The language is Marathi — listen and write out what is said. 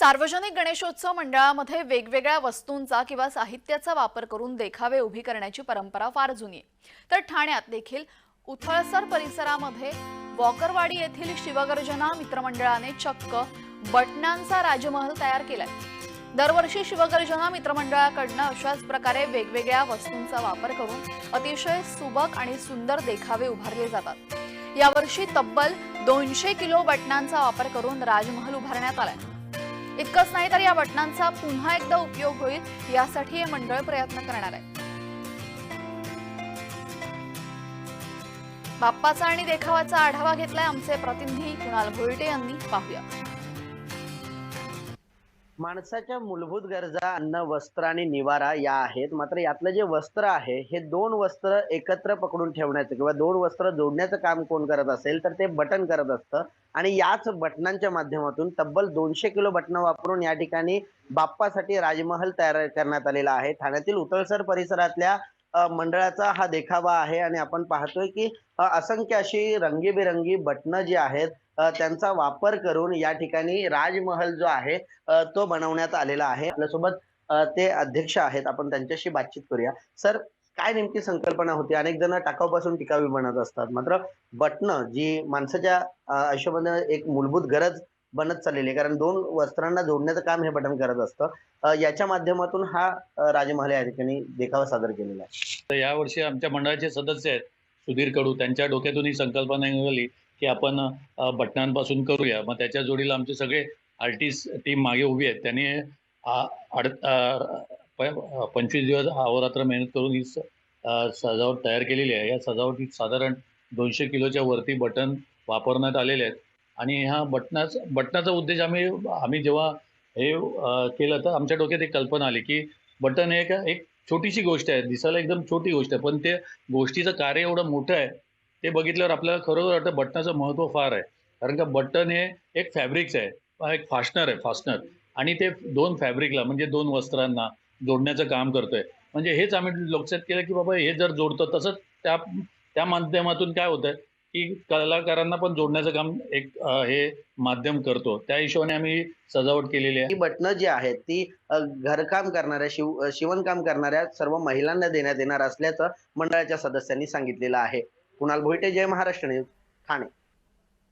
सार्वजनिक गणेशोत्सव मंडळामध्ये वेगवेगळ्या वस्तूंचा किंवा साहित्याचा वापर करून देखावे उभी करण्याची परंपरा फार जुनी आहे. तर ठाण्यात देखील उथळसर परिसरामध्ये वॉकरवाडी येथील शिवगर्जना मित्रमंडळाने चक्क बटणांचा राजमहल तयार केलाय. दरवर्षी शिवगर्जना मित्रमंडळाकडनं अशाच प्रकारे वेगवेगळ्या वस्तूंचा वापर करून अतिशय सुबक आणि सुंदर देखावे उभारले जातात. यावर्षी तब्बल दोनशे किलो बटणांचा वापर करून राजमहल उभारण्यात आलाय. इतकंच नाही तर या बटणांचा पुन्हा एकदा उपयोग होईल यासाठी हे मंडळ प्रयत्न करणार आहे. बाप्पाचा आणि देखावाचा आढावा घेतलाय आमचे प्रतिनिधी कुणाल भोईटे यांनी. पाहूया. माणसाच्या मूलभूत गरजा अन्न वस्त्र आणि निवारा या आहेत. मात्र यातलं जे वस्त्र आहे हे दोन वस्त्र एकत्र पकडून ठेवण्याचं किंवा दोन वस्त्र जोडण्याचं काम कोण करत असेल तर ते बटन करत असतं. आणि याच बटनांच्या माध्यमातून तब्बल दोनशे किलो बटणं वापरून या ठिकाणी बाप्पासाठी राजमहल तयार करण्यात आलेला आहे. ठाण्यातील उतळसर परिसरातल्या मंडळाचा हा देखावा आहे आणि आपण पाहतोय की असंख्य अशी रंगीबेरंगी बटणं जी आहेत त्यांचा वापर करून या ठिकाणी राजमहल जो आहे तो बनवण्यात आलेला आहे. आपल्यासोबत ते अध्यक्ष आहेत. आपण त्यांच्याशी बातचीत करूया. सर काय नेमकी संकल्पना होती? अनेक जण टाकाऊपासून टिकावी बनत असतात. मात्र बटणं जी माणसाच्या आयुष्यामध्ये एक मूलभूत गरज बनत चाललेली आहे. कारण दोन वस्त्रांना जोडण्याचं काम हे बटन करत असतं. याच्या माध्यमातून हा राजमहाल या ठिकाणी देखावा सादर केलेला आहे. तर यावर्षी आमच्या मंडळाचे सदस्य आहेत सुधीर कडू. त्यांच्या डोक्यातून ही संकल्पना निघाली की आपण बटनांपासून करूया. मग त्याच्या जोडीला आमचे सगळे आर्टिस्ट टीम मागे उभी आहेत. त्यांनी पंचवीस दिवस अहोरात्र मेहनत करून ही सजावट तयार केलेली आहे. या सजावटीत साधारण दोनशे किलोच्या वरती बटन वापरण्यात आलेले आहेत. आणि ह्या बटनाचा बटनाचा उद्देश आम्ही आम्ही जेव्हा हे केलं तर आमच्या डोक्यात एक कल्पना आली की बटन हे का एक छोटीशी गोष्ट आहे दिसायला एकदम छोटी गोष्ट आहे पण ते गोष्टीचं कार्य एवढं मोठं आहे ते बघितल्यावर आपल्याला खरोखर वाटतं बटनाचं महत्त्व फार आहे. कारण का बटन हे एक फॅब्रिक्स आहे एक फास्टनर आहे फास्टनर. आणि ते दोन फॅब्रिकला म्हणजे दोन वस्त्रांना जोडण्याचं काम करतोय. म्हणजे हेच आम्ही लक्षात केलं की बाबा हे जर जोडतं तसंच त्या त्या माध्यमातून काय होतं की कलाकारांना पण जोडण्याचं काम एक हे माध्यम करतो. त्या हिशोबाने आम्ही सजावट केलेली आहे. ही बटणं जी आहेत ती घरकाम करणाऱ्या शिव शिवणकाम करणाऱ्या सर्व महिलांना देण्यात येणार असल्याचं मंडळाच्या सदस्यांनी सांगितलेलं आहे. कुणाल भोईटे जय महाराष्ट्र न्यूज ठाणे.